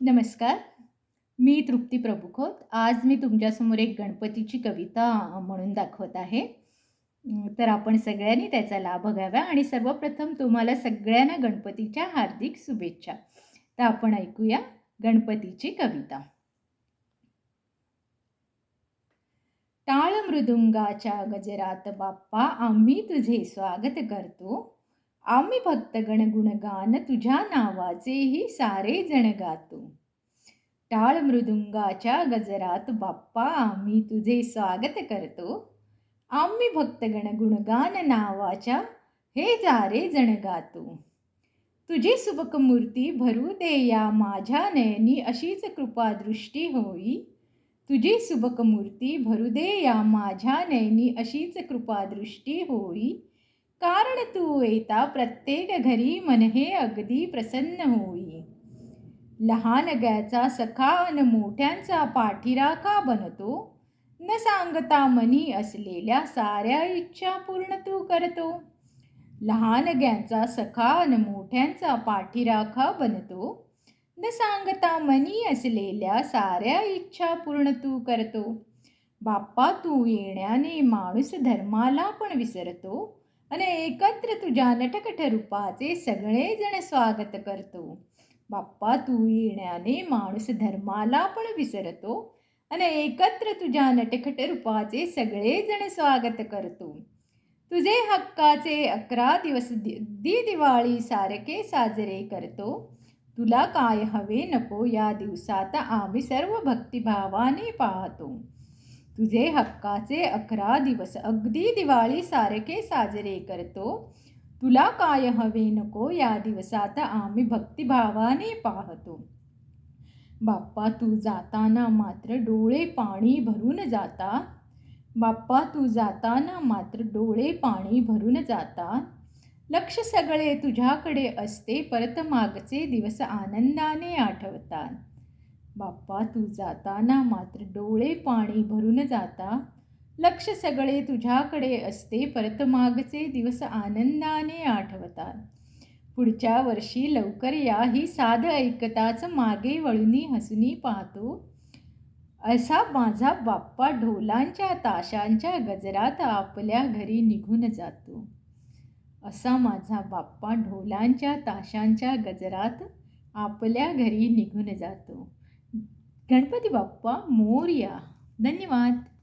नमस्कार. मी तृप्ती प्रभुखोत. आज मी तुमच्यासमोर एक गणपतीची कविता म्हणून दाखवत आहे. तर आपण सगळ्यांनी त्याचा लाभ घ्यावा आणि सर्वप्रथम तुम्हाला सगळ्यांना गणपतीच्या हार्दिक शुभेच्छा. तर आपण ऐकूया गणपतीची कविता. टाळ मृदुंगाच्या गजरात बाप्पा आम्ही तुझे स्वागत करतो. आम्ही भक्तगण गुणगान तुझ्या नावाचेही सारे जण गातो. टाळ मृदुंगाच्या गजरात बाप्पा आम्ही तुझे स्वागत करतो. आम्ही भक्तगण गुणगान नावाच्या हे सारे जण गातो. तुझी सुबक मूर्ती भरू दे या माझ्या नयनी अशीच कृपा दृष्टी होई. तुझी सुबक मूर्ती भरू दे या माझ्या नयनी अशीच कृपा दृष्टी होई. कारण तू येता प्रत्येक घरी मन हे अगदी प्रसन्न होई लहान ग्याचा सखा अन मोठ्यांचा पाठीराखा बनतो न सांगता मनी असलेल्या साऱ्या इच्छा पूर्ण तू करतो लहान ग्यांचा सखा अन मोठ्यांचा पाठीराखा बनतो न सांगता मनी असलेल्या साऱ्या इच्छा पूर्ण तू करतो बाप्पा तू येण्याने माणूस धर्माला पण विसरतो आणि एकत्र तुझ्या नटकट रूपाचे सगळेजण स्वागत करतो बाप्पा तू येण्याने माणूस धर्माला पण विसरतो आणि एकत्र तुझ्या नटखट रूपाचे सगळेजण स्वागत करतो तुझे हक्काचे अकरा दिवस दि दिवाळी सारखे साजरे करतो तुला काय हवे नको या दिवसात आम्ही सर्व भक्तिभावाने पाहतो तुझे हक्काचे अकरा दिवस. अगदी दिवाळी सारखे साजरे करतो. तुला काय हवे नको या दिवसात आम्ही भक्तिभावाने पाहतो. बाप्पा तू जाताना मात्र डोळे पाणी भरून जाता. बाप्पा तू जाताना मात्र डोळे पाणी भरून जाता. लक्ष सगळे तुझ्याकडे असते परत मागचे दिवस आनंदाने आठवतात. बाप्पा तू जाताना मात्र डोळे पाणी भरून जाता. लक्ष सगळे तुझ्याकडे असते परत मागचे दिवस आनंदाने आठवतात. पुढच्या वर्षी लवकर या ही साध ऐकताच मागे वळूनी हसुनी पाहतो. असा माझा बाप्पा ढोलांच्या ताशांच्या गजरात आपल्या घरी निघून जातो. असा माझा बाप्पा ढोलांच्या ताशांच्या गजरात आपल्या घरी निघून जातो. गणपती बाप्पा मोरया. धन्यवाद.